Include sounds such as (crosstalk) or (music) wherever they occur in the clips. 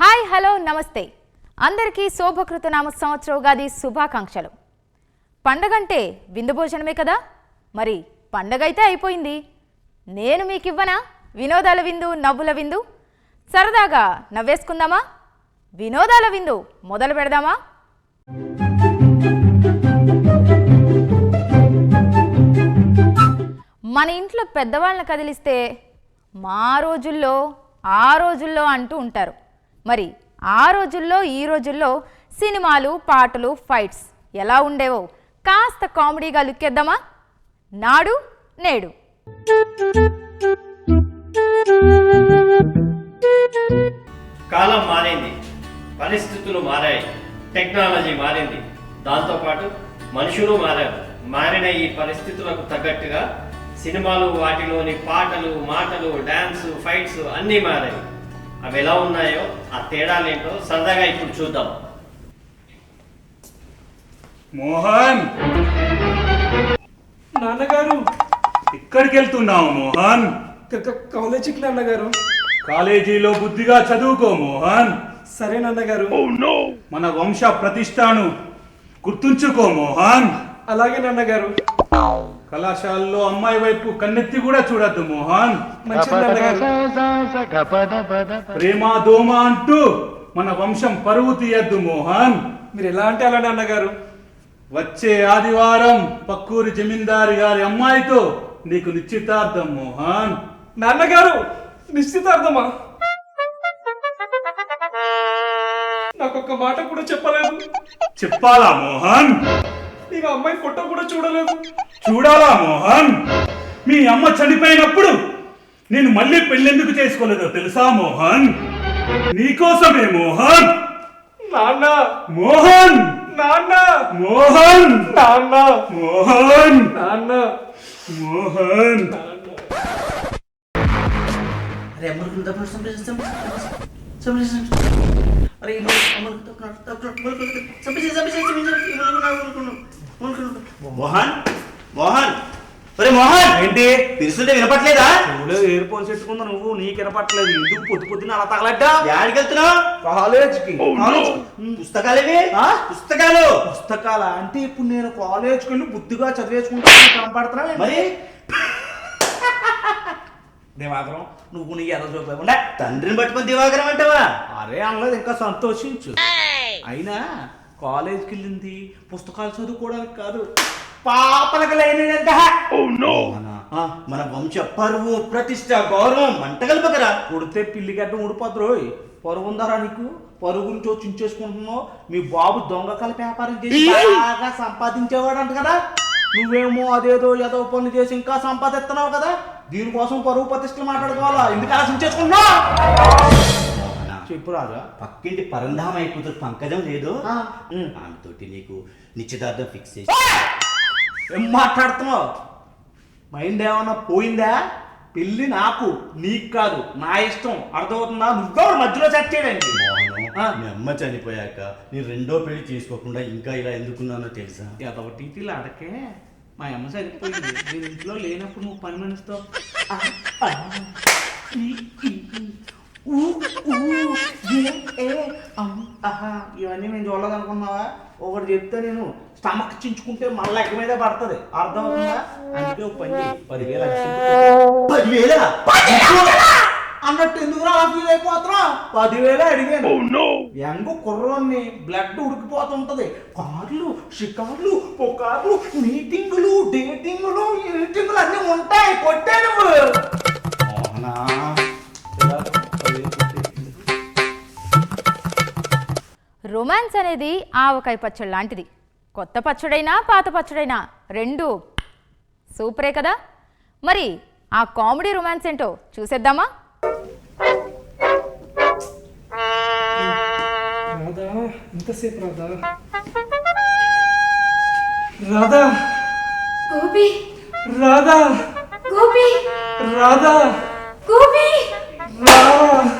Hi hello నమస్తే. అందరికీ శోభకృత నామ సంవత్సర ఉగాది శుభాకాంక్షలు. పండగంటే విందు భోజనమే కదా? మరి పండగ అయితే అయిపోయింది. నేను మీకు ఇవ్వనా వినోదాల విందు నవ్వుల విందు? సరదాగా నవ్వేసుకుందామా? వినోదాల విందు మొదలు పెడదామా? మన ఇంట్లో పెద్దవాళ్ళని కదిలిస్తే మా రోజుల్లో ఆ రోజుల్లో అంటూ ఉంటారు. మరి ఆ రోజుల్లో ఈ రోజుల్లో సినిమాలు పాటలు ఫైట్స్ ఎలా ఉండేవో కాస్త కామెడీగా లుక్కేద్దామా నాడు నేడు. కాలం మారింది పరిస్థితులు మారాయి టెక్నాలజీ మారింది. దాంతోపాటు మనుషులు మారారు. మారిన ఈ పరిస్థితులకు తగ్గట్టుగా సినిమాలు వాటిలోని పాటలు మాటలు డ్యాన్స్ ఫైట్స్ అన్నీ మారాయి. అవి ఎలా ఉన్నాయో ఆ తేడాలేంటో సరదాగా ఇప్పుడు చూద్దాం. మోహన్! నాన్నగారు! ఎక్కడికి వెళ్తున్నావు మోహన్ కాలేజీకి నాన్నగారు. కాలేజీలో బుద్ధిగా చదువుకో మోహన్. సరే నాన్నగారు. మన వంశ ప్రతిష్టను గుర్తుంచుకో మోహన్. అలాగే నాన్నగారు. కళాశాలలో అమ్మాయి వైపు కన్నెత్తి కూడా చూడద్దు మోహన్. ప్రేమ దోమ అంటూ మన వంశం పరువు తీయద్దు మోహన్. మీరు ఎలా అంటే అలా నాన్నగారు వచ్చే ఆదివారం పక్కూరి జమీందారి గారి అమ్మాయితో నీకు నిశ్చితార్థం మోహన్. నాన్నగారు నిశ్చితార్థమా? నాకు ఒక్క మాట కూడా చెప్పలేదు. చెప్పాలా మోహన్? ఆ అమ్మాయి ఫోటో కూడా చూడలేదు చూడాలా మోహన్ మీ అమ్మ చనిపోయినప్పుడు నేను మళ్ళీ పెళ్ళెందుకు చేసుకోలేదో తెలుసా మోహన్ నీకోసమే మోహన్ నాన్న మోహన్ నాన్న మోహన్ నాన్న మోహన్ నాన్న మోహన్ అరే అమ్మలకు తప్పుడు సంప్రదిస్తాం సంప్రదిస్తాం అరే అమ్మలకు తప్పుకున్నాడు తప్పుకున్నాడు సంప్రదించి సంప్రదించి మోహన్ మోహన్ ఒరే మోహన్ ఏంటి? పిలుస్తుంటే వినపట్లేదా? నువ్వులే ఎయిర్ ఫోన్స్ పెట్టుకుందా నువ్వు? నీకు వినపట్లేదు. ఎందుకు పొద్దు పొద్దున అలా తగలడ్డా? యాడికి వెళ్తున్నావు? కాలేజ్కి. కాలేజ్. పుస్తకాలేవి? ఆ? పుస్తకాలు. పుస్తకాల? అంటే ఇప్పుడు నేను కాలేజ్కి వెళ్ళి బుద్ధిగా చదివేసుకుంటా కనపడుతున్నా మరి? మాత్రం నువ్వు నీ ఎర్ర చూపకుండా తండ్రిని పట్టుకొని దివాకరం అంటావా? అరే అనలేదు ఇంకా సంతోషించు. అయినా కాలేజ్కి వెళ్ళింది పుస్తకాలు చదువుకోవడానికి కాదు. పాపలకు లేనిదంట మన మన వంశ పరువు ప్రతిష్ట గౌరవం మంటగలపకరా కొడితే పిల్లి గడ్డ ఊడిపోద్దు రోయ్. పరువు ఉందారా నీకు? పరువు గురించి వచ్చి చించేసుకుంటున్నావు మీ బాబు దొంగకాల వ్యాపారం చేసి బాగా సంపాదించేవాడు అంట కదా. నువ్వేమో అదేదో ఏదో పనులు చేసి ఇంకా సంపాదిస్తున్నావు కదా. దీనికోసం పరువు ప్రతిష్టలు మాట్లాడుకోవాలా? ఎందుకు అలా చించేసుకుంటున్నావు చెప్పు రాజా పక్కింటి పరంధామయ్య కూతురు పంకజం లేదు. ఆమెతోటి నీకు నిశ్చితార్థం ఫిక్స్ చేసి ఏం మాట్లాడుతున్నావు? మైండ్ ఏమన్నా పోయిందా? పెళ్ళి నాకు నీకు కాదు నా ఇష్టం. అర్థమవుతుందా? నువ్వెవరు మధ్యలో సెట్ చేయడానికి. మీ అమ్మ చనిపోయాక నేను రెండో పెళ్ళి చేసుకోకుండా ఇంకా ఇలా ఎందుకున్నానో తెలుసా? ఎదవ టీటీలు అడకే మా అమ్మ సరిపోయింది నేను ఇంట్లో లేనప్పుడు నువ్వు పని మనిషితో ఇవన్నీ నేను చూడలేదనుకున్నావా ఒకటి చెప్తే నేను స్టమక్ చించుకుంటే మళ్ళీ ఎక్క మీదే పడుతుంది. అర్థమవుతుందా అందుకే ఒక పని. పదివేలు పదివేల? అన్నట్టు ఎందుకు రా ఫీల్ అయిపోతున్నా పదివేలే అడిగాను. యంగ్ కుర్రోన్ని బ్లడ్ ఉడికిపోతుంటది. కార్లు షికార్లు పుకార్లు మీటింగులు డేటింగులు ఈటింగులు అన్ని ఉంటాయి. కొట్టే నువ్వు మోహనా రొమాన్స్ అనేది ఆవకాయ పచ్చడి లాంటిది. కొత్త పచ్చడైనా పాత పచ్చడైనా రెండు సూపరే కదా? మరి ఆ కామెడీ రొమాన్స్ ఏంటో చూసేద్దామా? రాధా రాధా. రాధా. గోపి. రాధా. గోపి. రాధా. గోపి. రా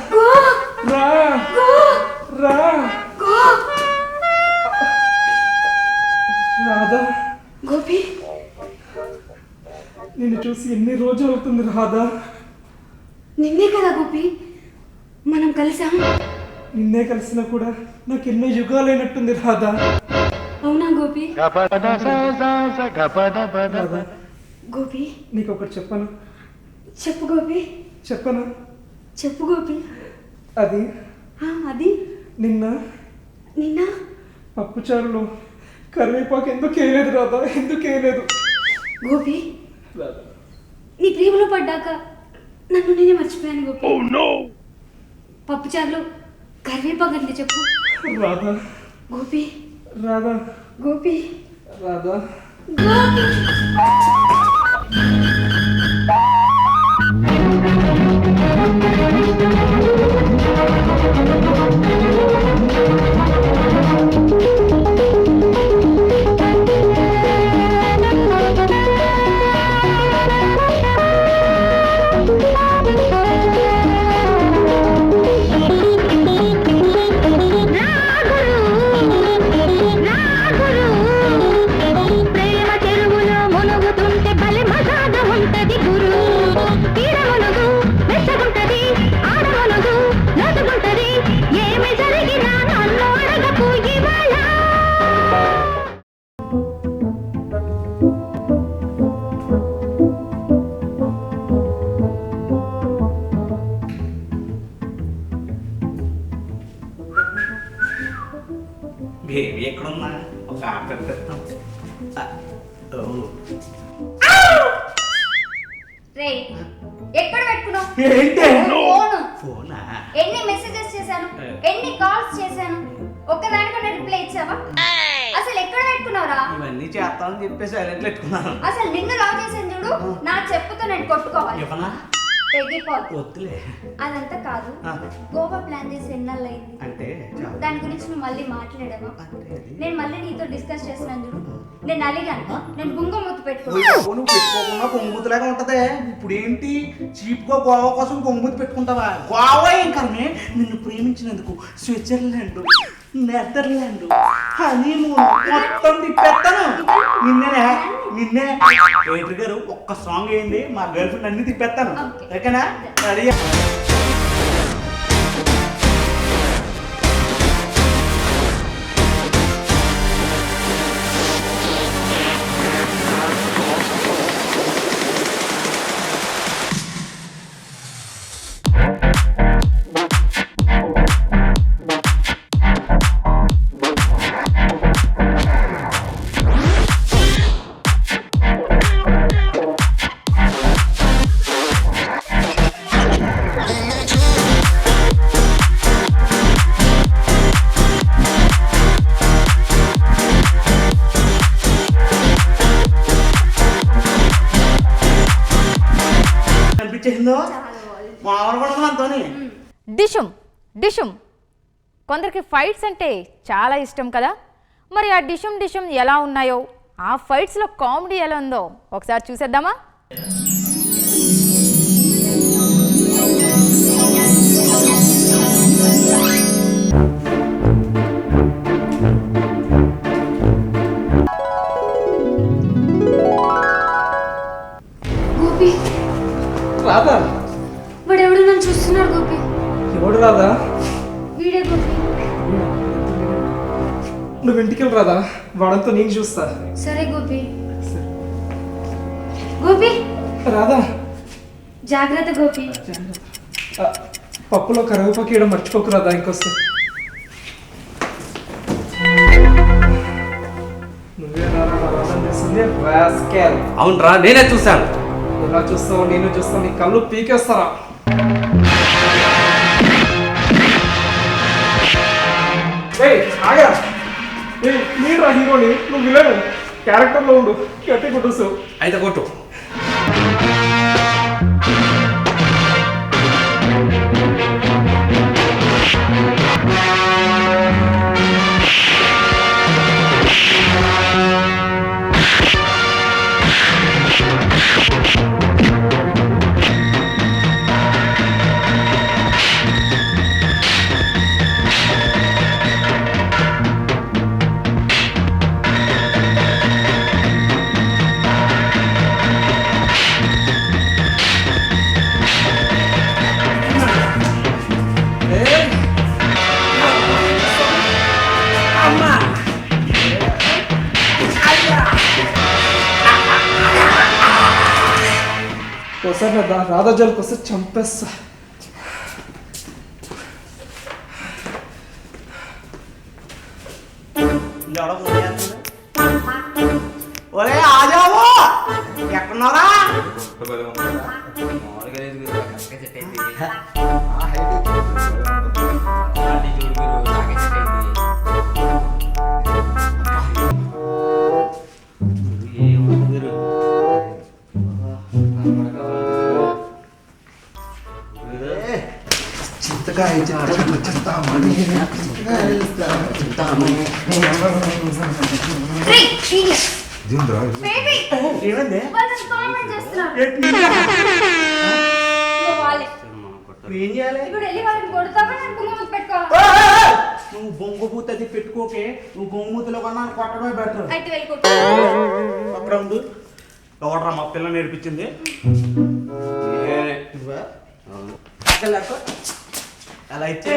గోపి నిన్ను చూసి ఎన్ని రోజులు అవుతుంది రాధా? నిన్నే కదా గోపి మనం కలిసాం. నిన్నే కలిసినా కూడా నాకు ఎన్నో యుగాలైనట్టుంది రాధా. అవునా గోపి? గోపి నీకు ఒకటి చెప్పను. చెప్పు గోపి. చెప్పను. చెప్పు గోపి. అది ఆ, అది. నిన్న నిన్న? పప్పుచారులో కరివేపాకు ఎందుకు వేయలేదు రాధా? ఎందుకు వేయలేదు? గోపి నీ ప్రేమలో పడ్డాక నన్ను నేనే మర్చిపోయాను గోపి. పప్పుచారులో కరివేపాకు అంటే చెప్పు. రాధా. గోపి. రాధా. గోపి. రాధా. గోపి. వద్దులే. అదంతా కాదు. గోవా ప్లాన్ చేసి ఎన్నాళ్ళు అయింది? అంటే దాని గురించి నువ్వు మళ్ళీ మాట్లాడావా? నేను మళ్ళీ నీతో డిస్కస్ చేస్తున్నాను చూడు. నేను అలిగాను. నేను బుంగ ఓయ్ పెట్టుకున్నాను పెట్టుకోకుండా పొంగుతులాగా ఉంటదే. ఇప్పుడు ఏంటి చీప్గా గోవా కోసం పొంగుతి పెట్టుకుంటావా? గోవా కర్మే నిన్ను ప్రేమించినందుకు స్విట్జర్లాండ్ నెదర్లాండ్. హనీమూన్. మొత్తం తిప్పేస్తాను. నిన్నే నిన్నే. వెయిటర్ గారు ఒక్క సాంగ్ వేయండి మా గర్ల్ ఫ్రెండ్ అన్ని తిప్పేస్తాను. ఓకేనా? రెడీ అనిపించేసిందో? మామూలు కూడా డిషుమ్ డిషుమ్. కొందరికి ఫైట్స్ అంటే చాలా ఇష్టం కదా. మరి ఆ డిషుమ్ డిషుమ్ ఎలా ఉన్నాయో? ఆ ఫైట్స్లో కామెడీ ఎలా ఉందో ఒకసారి చూసేద్దామా? రాధా వాడు ఎవడు నన్ను చూస్తున్నాడు గోపి. ఎవడు రాధా వీడే గోపి. నువ్వు ఇంటికి వెళ్ళి రాధా వాడంతో నేను చూస్తా. సరే గోపి. గోపి! రాధా జాగ్రత్త గోపి. పప్పులో కరివేపాకు వేయడం మర్చిపోకు రాధా ఇంకొస్తే నువ్వే చేసింది అవునరా నేనే చూశాను. ఇలా చూస్తావు? నేను చూస్తావు నీ కళ్ళు పీకేస్తారా? ఆగా. నేను రా హీరోని. నువ్వు విలను. క్యారెక్టర్లో ఉండు. గట్టి కొట్టుస్తావు అయితే కొట్టు. ఇంకోసారి నా రా- రాధా జోలికి వస్తే చంపేస్తా. ఒరే ఆజావు! ఎక్కడున్నారా రేయ్, idiot. Baby, ఏమైంది ఏం చేయాలి నువ్వు బొంగు అది పెట్టుకోకే నువ్వు బొంగు కన్నా కొట్టడమే బెటర్ అక్కడ ఉండు ఎవడరా మా పిల్ల నేర్పించింది అలా అయితే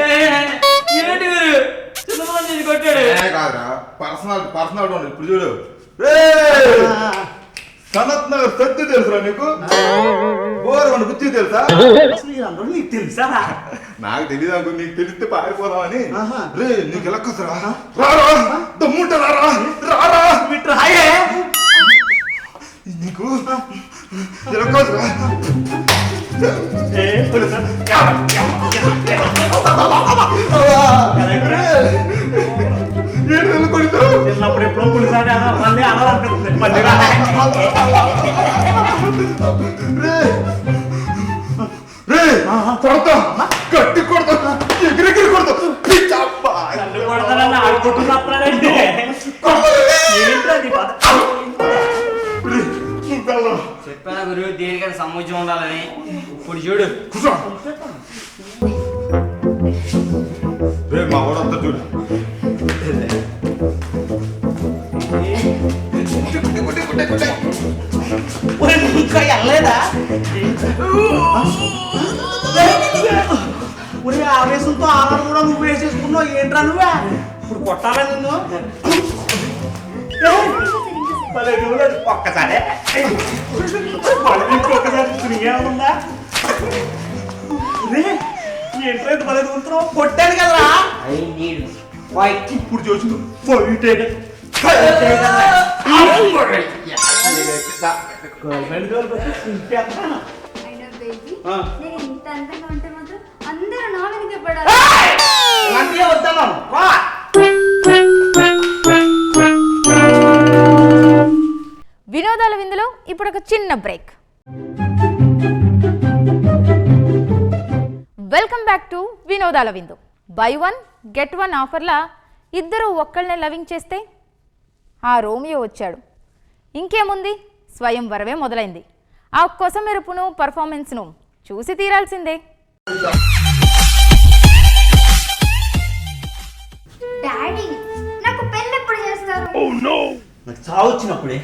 కాదురా. పర్సనల్ పర్సనల్ ఉండు ఇప్పుడు చూడు. సనత్ నగర్ సత్తి తెలుసురా నీకు? గోరవండి బుద్ధి తెలుసా? అసలు నీకు తెలుసా? నాకు తెలియదు అనుకో నీకు తెలిస్తే పారిపోదామని. రే నీకు ఎలా కసరా రారా? దమ్ముంట రారా? రారా? విట్రాయే నీకు? ఎలా కసరా చిన్నప్పుడు ఎప్పుడో పులిసారి అలా మళ్ళీ అనాలనిపిస్తుంది మళ్ళీ కొడతా గట్టి కొడతా ఎగిరెగిరి కొడతా పిచ్చప్ప. కొడతానని ఆడుకుంటున్నాడండి చెప్పాను గురువు దేనికైనా సముద్రం ఉండాలని ఇప్పుడు చూడు కూర్చో. రే మా వాడంతా చూడు ఇంకా వెళ్ళలేదా ఒరే ఆవేశంతో ఆరాలు కూడా నువ్వు వేసేసుకున్నావు ఏంట్రా నువ్వే ఇప్పుడు కొట్టాలా నిన్ను నువ్వు ఒక్కసారి మళ్ళీ ఇంకొకసారి ఇంకేముందా రే దూరుతున్నావు కొట్టాను కదరా. I need fight. ఇప్పుడు చూసు పోయిటే అయినా బేబీ ఆ. నేను ఇంత అందంగా ఉంటే మాత్రం అందరూ నా వెనకే పడాలి. అలాంటివే వద్దాం రా వినోదాల విందులో ఇప్పుడు ఒక చిన్న బ్రేక్. వెల్కమ్ బ్యాక్ టు వినోదాల విందు. బై వన్ గెట్ వన్ ఆఫర్లా ఇద్దరు ఒక్కళ్ళనే లవింగ్ చేస్తే ఆ రోమియో వచ్చాడు. ఇంకేముంది? స్వయం వరవే మొదలైంది. ఆ కొస మెరుపును పర్ఫార్మెన్స్ను చూసి తీరాల్సిందే. డాడీ నాకు పెళ్ళి ఎప్పుడు చేస్తారు? నాకు చావు వచ్చినప్పుడే.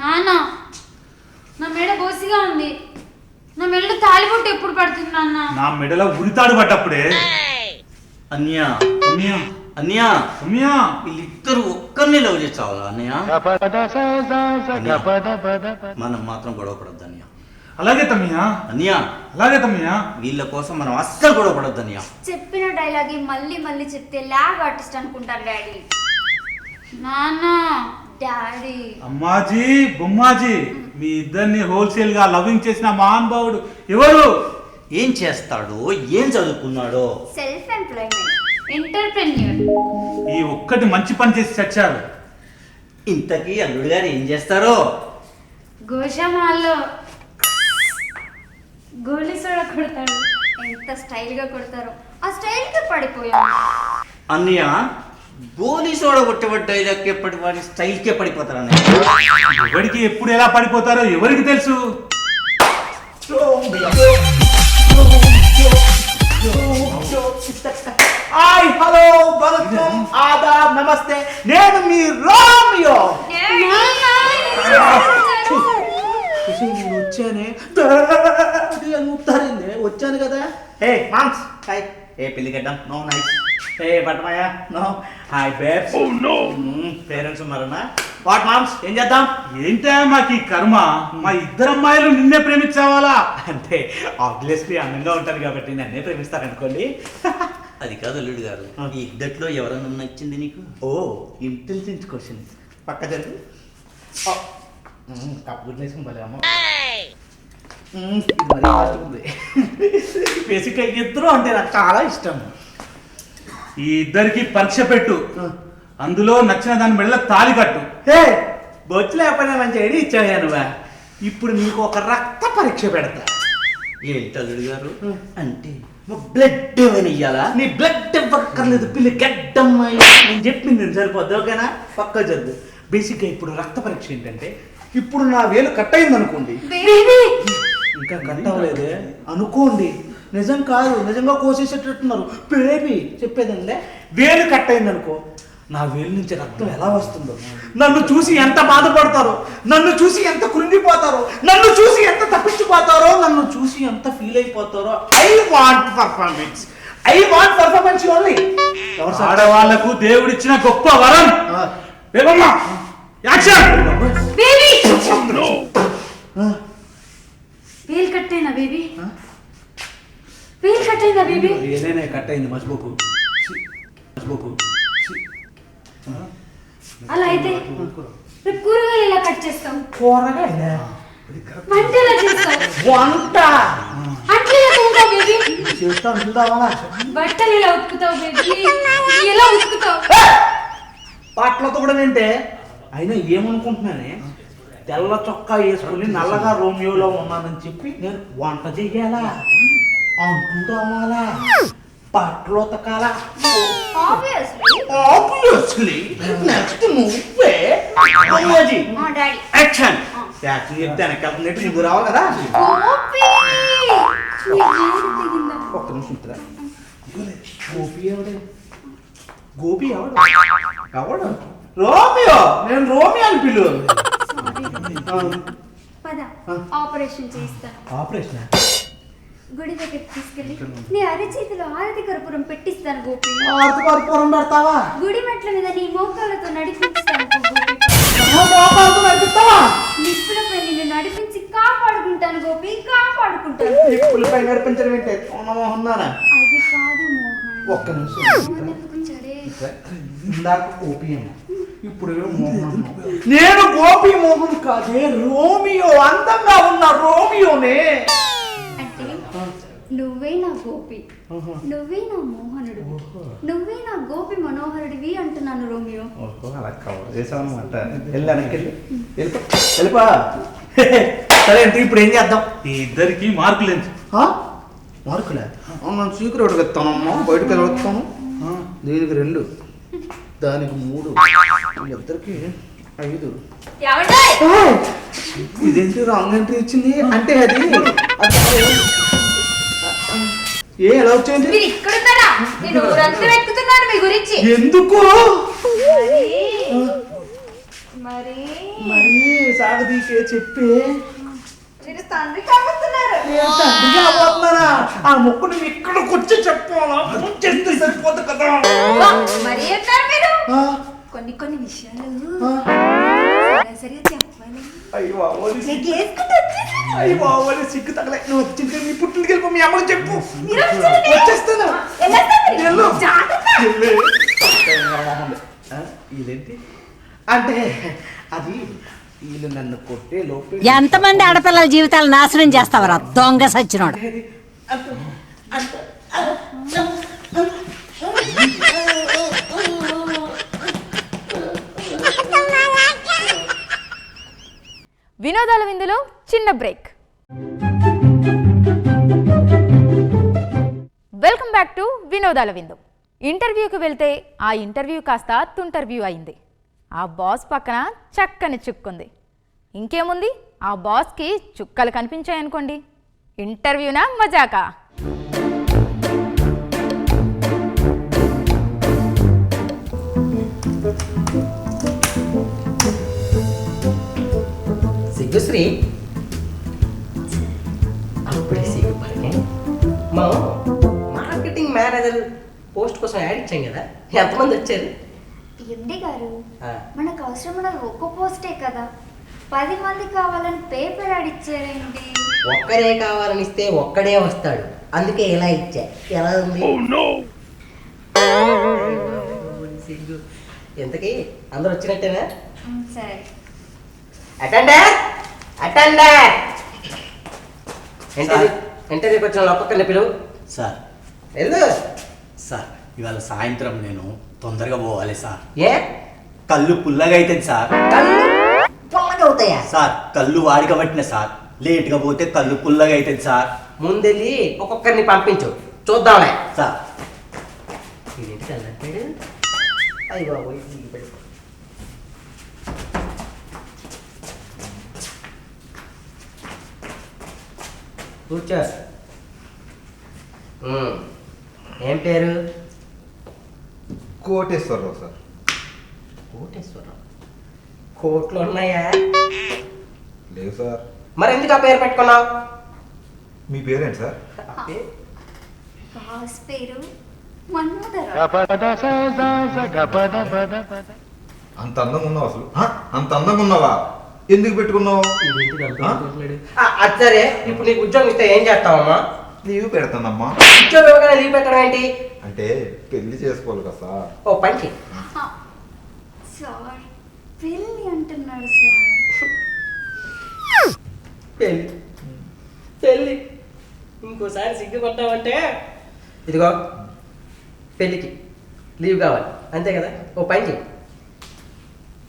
నాన్న నా మెడ బోసిగా ఉంది. నా మెడలో తాలిబొట్టు ఎప్పుడు పడుతుంది నాన్న? నా మెడలో ఉరితాడు పడ్డప్పుడే. అన్యా అమ్మయ్యా అన్యా అమ్మయ్యా వీళ్ళిద్దరు ఒక్కరిని లవ్ చేసావులా అన్నయ్య మనం మాత్రం గొడవ పడద్దు అన్నయ్య. అలాగే తమ్మయ్యా. అన్నయ్య అలాగే తమ్మయ్యా. వీళ్ళ కోసం మనం అస్సలు గొడవ పడద్దు అన్నయ్య. చెప్పిన డైలాగ్ మళ్ళీ మళ్ళీ చెప్తే ల్యాబ్ ఆర్టిస్ట్ అనుకుంటారు డాడీ. నాన్న డాడీ. అమ్మాజీ బొమ్మాజీ మీ ఇద్దరిని హోల్సేల్గా లవింగ్ చేసిన మహానుభావుడు ఎవరు? ఏం చేస్తాడో ఏం చదువుకున్నాడో? సెల్ఫ్ ఎంప్లాయ్మెంట్ ఎంటర్ప్రెన్యూర్ ఈ ఒక్కటి మంచి పని చేసి చచ్చారు. ఇంతకీ అల్లుడు గారు ఏం చేస్తారో? గోషామాల్లో గోలీ సోడా కొడతాడు. ఎంత స్టైల్గా కొడతారో. ఆ స్టైల్కి పడిపోయాం అన్నయ్య గోలీ సోడ కొట్టబడ్డ డైలాగ్ పడి వాడి స్టైల్కే పడిపోతారు ఎవరికి ఎప్పుడు ఎలా పడిపోతారో ఎవరికి తెలుసు? హాయ్ హలో వెల్కమ్ ఆదాబ్ నమస్తే. నేను మీ రామియో. నేను వచ్చానే. వచ్చాను కదా హే మామ్స్. హాయ్. ఏ పెళ్ళిగడ్డం నో నైస్. ఏ పట్టమయ్య no. Hi babes oh no parents ఉన్నారన్నా? What moms ఏం చేద్దాం? ఏంటా మాకు ఈ కర్మ? మా ఇద్దరు అమ్మాయిలు నిన్నే ప్రేమించావాలా? అంటే ఆబ్వియస్లీ అందంగా ఉంటారు కాబట్టి నన్నే ప్రేమిస్తారనుకోండి. అది కాదు అల్లుడు గారు. ఈ ఇద్దట్లో ఎవరన్నా నచ్చింది నీకు? ఓ ఇంటెలిజెంట్ క్వశ్చన్ పక్క జరిగి. కప్పు గుడ్లు వేసుకుని భలే అమ్మ. ఇది మరీ బేసిక్గా (laughs) ఇద్దరు అంటే నాకు చాలా ఇష్టం. ఈ ఇద్దరికి పరీక్ష పెట్టు. అందులో నచ్చిన దాని మెడల తాలి కట్టు. హే బొచ్చు లేకపోయినా మంచి ఐడియా ఇచ్చావా నువ్వా? ఇప్పుడు నీకు ఒక రక్త పరీక్ష పెడతా. ఏంటి అల్లుడు గారు? అంటే బ్లడ్ ఏమైనా ఇయ్యాలా నీ బ్లడ్ ఇవ్వక్కర్లేదు పిల్లి గడ్డమ్మాయి. నేను చెప్పింది నేను సరిపోద్ది ఓకేనా? పక్క జరుగు. బేసిక్గా ఇప్పుడు రక్త పరీక్ష ఏంటంటే ఇప్పుడు నా వేలు కట్ అయింది అనుకోండి ఇంకా కట్ అవ్వలేదే? అనుకోండి. నిజం కాదు నిజంగా కోసేసేటట్టున్నారు. బేబీ చెప్పేదండి వేలు కట్ అయింది అనుకో నా వేలు నుంచి రక్తం ఎలా వస్తుందో. నన్ను చూసి ఎంత బాధపడతారో నన్ను చూసి ఎంత కృంగిపోతారో నన్ను చూసి ఎంత తప్పించిపోతారో నన్ను చూసి ఎంత feel అయిపోతారో I want performance I want performance only ఆడవాళ్ళకు దేవుడిచ్చిన గొప్ప వరం. బేబమ్మ యాక్షన్! బేబీ! వేలు కట్టేనా బేబీ? వేలు కట్టేనా బేబీ? ఏదైనా కట్ అయింది మర్చిపోకు మర్చిపోకు అలా అయితే రేపు కూరగాయలు ఎలా కట్ చేస్తాం కూరగాయల? వంట? ఎలా చేస్తాం వంట అట్లా బేబీ చూద్దామా బట్టలు ఎలా ఉతుకుతావు బేబీ? ఎలా ఉతుకుతావు? పాటలతో కూడా వింటే అయినా ఏమనుకుంటున్నానే? తెల్ల చొక్కా వేసుకుని నల్లగా రోమియోలో ఉన్నానని చెప్పి నేను వంట చెయ్యాలా? అంటుదామాలా బట్టలు ఉతకాలా ఆబ్వియస్లీ నెక్స్ట్ నువ్వే. అమ్మాజీ. యాక్షన్ యాక్షన్ చెప్తే వెనకాల నెట్టు నువ్వు రావాలి కదా? ఒక్క నిమిషం ఇద్దరా గోపి ఎవడే? గోపి ఎవడు? ఎవడు? రోమియో. నేను రోమియో అని పిలు ఆపరేషన్ చేయిస్తాను ఆపరేషన్ గుడి దగ్గరికి తీసుకెళ్ళి నీ అరచేతిలో ఆరతి కర్పూరం పెట్టిస్తాను గోపి. ఆర్తి కర్పూరం పెడతావా? గుడి మెట్ల మీద నీ మోకాలతో నడిపిస్తాను నిప్పులపై నిన్ను నడిపించి కాపాడుకుంటాను గోపి కాపాడుకుంటాను. నిప్పులపై నడిపించడం ఏంటి? మోహన్ నానా? అది కాదు మోహన్. ఒక్క నిమిషం. అన్న. ఇప్పుడు. నేను గోపి మోహన్ కాదే రోమియో అందంగా ఉన్న రోమియోనే. నువ్వే నా గోపి. నువ్వే నా మోహనుడు. నువ్వే నా గోపి మనోహరుడివి అంటున్నాను రోమియో. అలా కవర్ చేసావు అనమాట వెళ్ళిపో. సరే అంటే ఇప్పుడు ఏం చేద్దాం? ఈ ఇద్దరికి మార్కులు ఆ? మార్కులే? నన్ను సీక్రెట్గా ఇస్తానమ్మా బయటకు వెళ్ళొస్తాను దీనికి రెండు. దానికి మూడు. ఇద్దరికి ఐదు. ఇదేంటి రాంగ్ ఎంట్రీ ఇచ్చింది? అంటే అది. అది- ఏ ఎలా వచ్చింది? మీరు ఇక్కడ ఉన్నారా నేను ఊరంతా వెతుకుతున్నాను మీ గురించి. ఎందుకు? మరి మరి. సాగదీకే చెప్పి. మీరు తండ్రి కాబోతున్నారు. నేను తండ్రిగా పోతున్నారా ఆ ముక్కు నువ్వు ఇక్కడికి వచ్చి చెప్పాలా? చేస్తే సరిపోదు కదా. మరి అన్నారు మీరు. కొన్ని కొన్ని విషయాలు. సరిగా చెప్పాలి అయ్య బాబోయ్, నేను చేసుకుంటూ వచ్చేసాను. అయ్య బాబోయ్, సిగ్గు తగలే నువ్వు వచ్చింది నీ పుట్టింటికి వెళ్ళిపో మీ అమ్మకి చెప్పు మీరు వచ్చేసారు. వచ్చేస్తాను వెళ్ళొస్తాను మరి. వెళ్ళు. జాగ్రత్త. వెళ్ళే. ఆ, ఇదేంటి అంటే అది వీళ్ళు నన్ను కొట్టే లోపే ఎంతమంది ఆడపిల్లల జీవితాలు నాశనం చేస్తావరా దొంగ సచ్చినోడు వినోదాల విందులో చిన్న బ్రేక్. వెల్కమ్ బ్యాక్ టు వినోదాల విందు. ఇంటర్వ్యూకి వెళ్తే ఆ ఇంటర్వ్యూ కాస్త తుంటర్వ్యూ అయింది. ఆ బాస్ పక్కన చక్కని చుక్కుంది. ఇంకేముంది? ఆ బాస్కి చుక్కలు కనిపించాయనుకోండి. ఇంటర్వ్యూనా? మజాకా? సిగ్గుశ్రీ అప్పుడే సిగ్గుపడి మనం మార్కెటింగ్ మేనేజర్ కోసం యాడ్ ఇచ్చాం కదా ఎంతమంది వచ్చారు? ఎండి గారు మనకు అవసరం ఉన్నది ఒక్క పోస్టే కదా. పది మంది కావాలని పేపర్ అడిచ్చారేంటి ఒక్కరే కావాలని ఇస్తే ఒక్కడే వస్తాడు. అందుకే ఇలా ఇచ్చా. ఎలా ఉంది? సిగ్గు. ఎంతకీ? అందరు వచ్చినట్టేనా? సరే. అటెండర్ అటెండర్ ఇంటర్వ్యూ ఇంటర్వ్యూకి వచ్చిన ఒక్కొక్కరిని పిలువు. సార్. వెళ్ళు సార్ ఇవాళ సాయంత్రం నేను తొందరగా పోవాలి సార్. ఏ? కళ్ళు పుల్లగా అవుతుంది సార్. కళ్ళు పుల్లగా అవుతాయా? సార్ కళ్ళు వాడిక పట్టిన సార్. లేట్గా పోతే కళ్ళు పుల్లగా అవుతుంది సార్. ముందెళ్ళి ఒక్కొక్కరిని పంపించు. చూద్దాంలే. సార్. ఇదేంటి కళ్ళంటాడు అయ్యి బాబోయ్. కూర్చో. ఏం పేరు? కోటేశ్వరరావు సార్. కోటేశ్వరరావు? కోట్లు ఉన్నాయా? లేదు సార్. మరి ఎందుకు ఆ పేరు పెట్టుకున్నావు? మీ పేరేంటి సార్? బాస్ పేరు? మన్మధర అంత అందంగా ఉన్నావు అసలు. హ? అంత అందంగా ఉన్నావా? ఎందుకు పెట్టుకున్నావు? సరే ఇప్పుడు నీకు ఉద్యోగం ఇస్తే ఏం చేస్తావమ్మా? లీవ్ పెడతానమ్మా. ఉద్యోగం ఇవ్వగానే లీవ్ పెట్టడం ఏంటి? అంటే పెళ్ళి చేసుకోవాలి కదా సార్. ఓ పంచి సార్. పెళ్ళి అంటున్నాడు సార్. పెళ్ళి. పెళ్ళి. ఇంకోసారి సిగ్గుపడ్డావంటే ఇదిగో పెళ్ళికి లీవ్ కావాలి. అంతే కదా? ఓ పని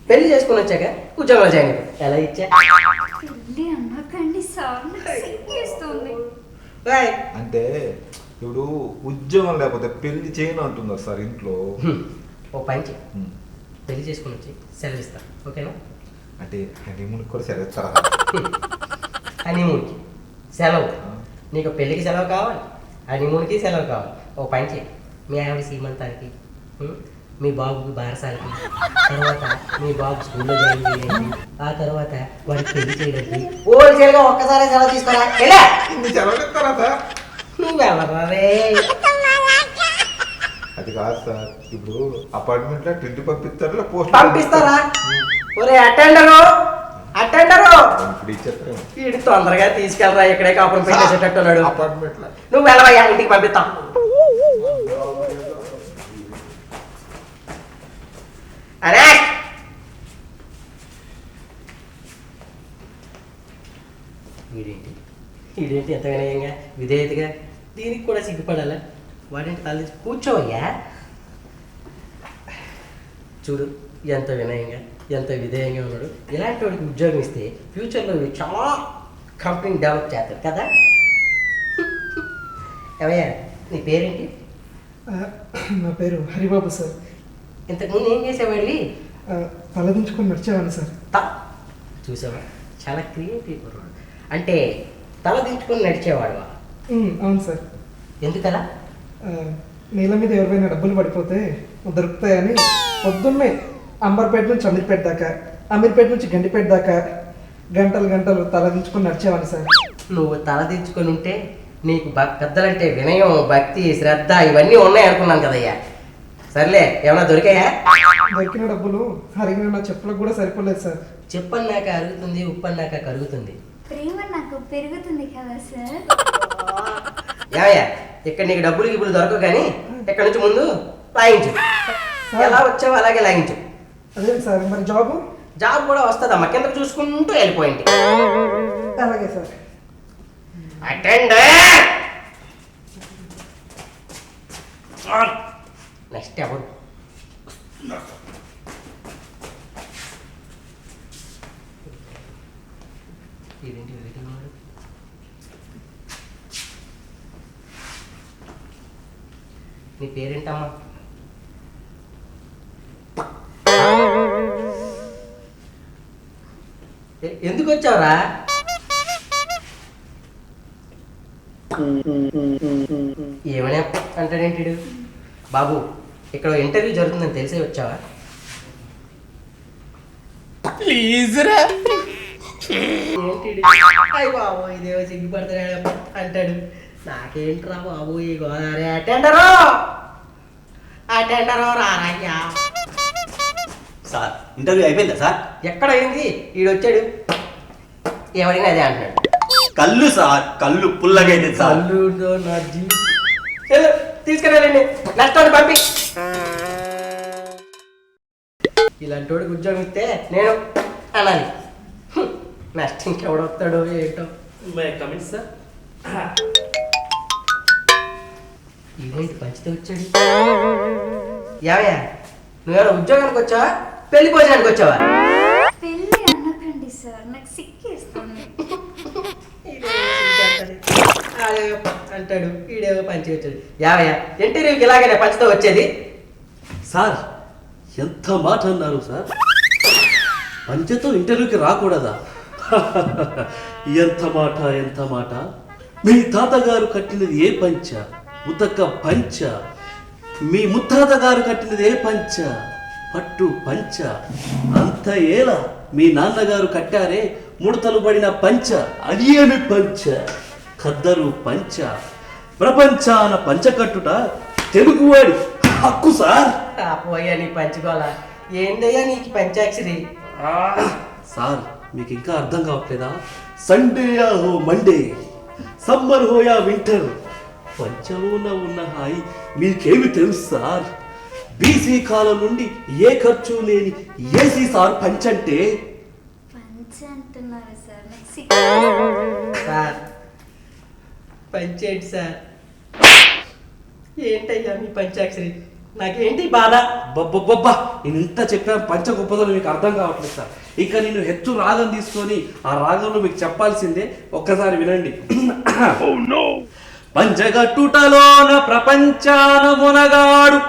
పెళ్ళి చేసుకుని వచ్చాక ఉద్యోగంలో జాయిన్. ఎలా ఇచ్చా? పెళ్ళి అన్నకండి సార్ నాకు సిగ్గేస్తుంది. రాయ్. అంటే ఇప్పుడు ఉద్యోగం లేకపోతే పెళ్ళి చేయను అంటున్నారు సార్ ఇంట్లో. ఓ పని చెయ్యి హ్మ్. పెళ్ళి చేసుకుని వచ్చి సెలవు ఇస్తా ఓకేనా? అంటే హనీమూన్ కూడా సరే ఇస్తారా (laughs) హనీమూన్కి. సెలవు. నీకు పెళ్ళికి సెలవు కావాలి. హనీమూన్కి సెలవు కావాలి. ఓ పని చేయి. మీ ఆవిడ సీమంతానికి? మీ బాబుకి బారసాలకి. తర్వాత మీ బాబు స్కూల్లో జాయిన్ చేయడానికి ఆ తర్వాత వాడికి పెళ్ళి చేయడానికి హోల్సేల్గా ఒక్కసారి సెలవు తీసుకోరా? ఎలా నువ్వెవరా రే? అది కాదు సార్. ఇప్పుడు అపార్ట్మెంట్లో టింటి పంపిస్తారా పోస్ట్ పంపిస్తారా? ఒరే అటెండరు! అటెండరు! ఇప్పుడు వీడు తొందరగా తీసుకెళ్ళరా ఇక్కడే కాపురం పెట్టేసేటట్టు ఉన్నాడు అపార్ట్మెంట్లో నువ్వు వెళ్ళవయ్యా ఇంటికి పంపిస్తాం. అరే! వీడేంటి? వీడేంటి ఎంత వినయంగా విధేయతగా? దీనికి కూడా సిగ్గుపడాలా? వాడేంటి తల కూర్చోవయ్యా? చూడు ఎంత వినయంగా ఎంత విధేయంగా ఉన్నాడు. ఇలాంటి వాడికి ఉద్యోగం ఇస్తే ఫ్యూచర్లో చాలా కంపెనీ డెవలప్ చేస్తాడు కదా? ఏమయ్యా నీ పేరేంటి? నా పేరు హరిబాబు సార్. ఇంతకుముందు ఏం చేసేవాడివి ఆ, తలదించుకొని నడిచేవాడిని సార్. త- చూసావా? చాలా క్రియేటివ్ కుర్రాడు. అంటే తల దించుకొని నడిచేవాడువా? ఉమ్, అవును సార్. ఎందుకలా నేల మీద ఎవరివైనా డబ్బులు పడిపోతే దొరుకుతాయని పొద్దున్నే అంబర్పేట నుంచి అమీర్పేట దాకా అమీర్పేట నుంచి గండిపేట దాకా గంటలు గంటలు తలదించుకొని నడిచేవాడిని సార్. నువ్వు తల దించుకొని ఉంటే నీకు పెద్దలంటే వినయం భక్తి శ్రద్ధ ఇవన్నీ ఉన్నాయి అనుకున్నాను కదయ్యా. సర్లే ఏమైనా దొరికాయా? దొరికిన డబ్బులు అరిగిన నా చెప్పులకు కూడా సరిపోలేదు సార్. చెప్పన్నాక అరుగుతుంది ఉప్పన్నాక కరుగుతుంది. ప్రేమ నాకు పెరుగుతుంది కదా సార్. ఇక్కడ నీకు డబ్బులు గిబ్బులు దొరకవు కానీ ఇక్కడ నుంచి ముందు లాగించు. ఎలా వచ్చావో అలాగే లాగించు. అదే సార్ మరి జాబు? జాబ్ కూడా వస్తుందమ్మా కిందకు చూసుకుంటూ వెళ్ళిపోయింది. అలాగే సార్. అటెండర్! నెక్స్ట్ ఎవరు ఇదేంటి వెరైటీ నీ పేరేంటమ్మా ఎందుకు వచ్చావురా ఏమనే అంటాడేంటి బాబు ఇక్కడ ఇంటర్వ్యూ జరుగుతుందని తెలిసే వచ్చావా? ప్లీజ్ రా. బాబు ఇదేమో సిగ్గుపడతాడు అంటాడు. నాకేంట్రా బాబు ఈ గోదావరి అటెండరు అటెండర్ రారయ్యా సార్ ఇంటర్వ్యూ అయిపోయిందా సార్? ఎక్కడ అయింది ఈడొచ్చాడు. ఏమడిగినా అదే అంటున్నాడు. కళ్ళు సార్ కళ్ళు పుల్లగైంది సార్. కల్లుతో నా జీ వెళ్ళు, తీసుకురాలండి నష్టం పంపి. ఇలాంటి వాడికి ఉద్యోగం ఇస్తే నేను అనాలి. నెక్స్ట్ ఇంకెవడొస్తాడో ఏంటో. కమింగ్ సార్ ఇదేంటి పంచితే వచ్చాడు యావయ్యా నువ్వేమైనా ఉద్యోగానికి వచ్చావా? పెళ్ళి భోజనానికి వచ్చావా? పెళ్ళి అనకండి సార్ నాకు సిక్కేస్తుంది అంటాడు. ఈడేవో పంచి వచ్చాడు. యావయ్యా ఇంటర్వ్యూకి ఇలాగనే పంచితో వచ్చేది? సార్ ఎంత మాట అన్నారు సార్? పంచతో ఇంటర్వ్యూకి రాకూడదా? (laughs) ఎంత మాట ఎంత మాట? మీ తాతగారు కట్టినది ఏ పంచ? ఉతక పంచ? మీ ముత్తాత గారు కట్టినది ఏ పంచ? పట్టు పంచ? అంత ఏలా మీ నాన్నగారు కట్టారే ముడతలు పడిన పంచ? అది ఏమి పంచ? ఖద్దరు పంచ? ప్రపంచాన పంచకట్టుట తెలుగువాడి హక్కు సార్. పోయా నీ పంచుకోవాలా ఏందయ్యా నీకు పంచాక్షరి? సార్ మీకు ఇంకా అర్థం కావట్లేదా? సండే హో మండే సమ్మర్ హోయా వింటర్. పంచలోన ఉన్న హాయి మీకేమి తెలుసు సార్? బీసీ కాలం నుండి ఏ ఖర్చు లేని ఏసీ సార్ పంచంటే? సార్ పంచేంటి సార్. ఏంటయ్యా మీ పంచాక్షరి? నాకేంటి బాధ? బొబ్బొబ్బా నేను ఇంత చెప్పిన పంచ గొప్పదలు మీకు అర్థం కావట్లేదు సార్. ఇంకా నేను హెచ్చు రాగం తీసుకొని ఆ రాగంలో మీకు చెప్పాల్సిందే ఒక్కసారి వినండి. (coughs) పంచగట్టుటలోన ప్రపంచాన మునగాడు.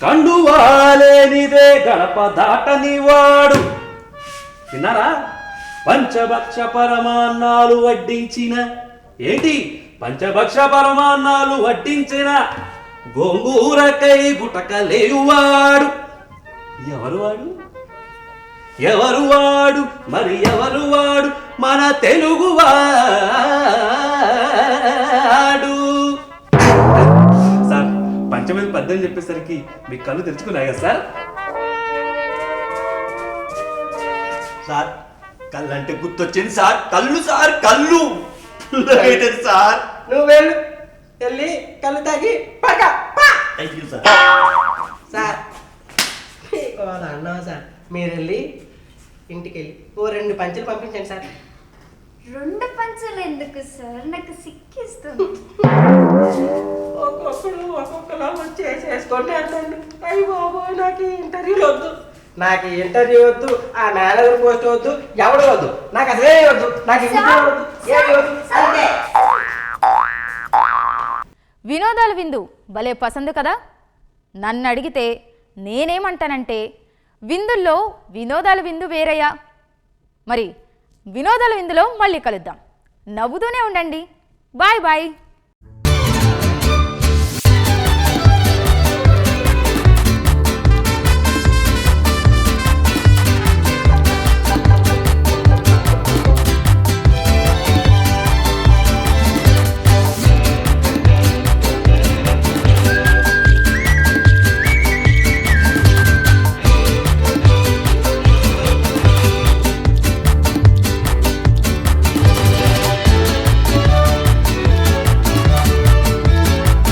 కండువాలేనిదే గడప దాటని వాడు విన్నారా? పంచభక్ష పరమాన్నాలు వడ్డించిన. ఏంటి? పంచభక్ష పరమాన్నాలు వడ్డించిన. గోంగూరకై గుటకలేవాడు ఎవరు వాడు? ఎవరు వాడు? మరి ఎవరు వాడు? మన తెలుగు వాడు. సార్ పంచమైన పద్యం చెప్పేసరికి మీ కళ్ళు తెరుచుకున్నాయి కదా సార్? సార్ కళ్ళు అంటే గుర్తొచ్చింది సార్. కళ్ళు సార్ కళ్ళు. సార్. నువ్వు వెళ్ళు వెళ్ళి కళ్ళు తాగి పక్క సార్. అన్నావు సార్. మీరు వెళ్ళి ఇంటికి వెళ్ళి ఓ రెండు పంచులు పంపించండి సార్. రెండు పంచలు ఎందుకు సార్? నాకు సిక్కేస్తుంది. ఒక్కొక్కడు ఒక్కొక్కలా వచ్చి చేసేసుకోండి అంటాడు అయ్యి బాబోయ్ నాకు ఈ ఇంటర్వ్యూలు వద్దు. నాకు ఇంటర్వ్యూ వద్దు ఆ మేనేజర్ పోస్ట్ వద్దు ఎవడు వద్దు. నాకు అసలే వద్దు. నాకు ఇంటర్వ్యూ వద్దు ఏమీ వద్దు. అంతే. వినోదాల విందు. భలే పసందు కదా? నన్ను అడిగితే నేనేమంటానంటే విందుల్లో వినోదాల విందు వేరయ్యా. మరి వినోదాల విందులో మళ్ళీ కలుద్దాం. నవ్వుతూనే ఉండండి. Bye bye.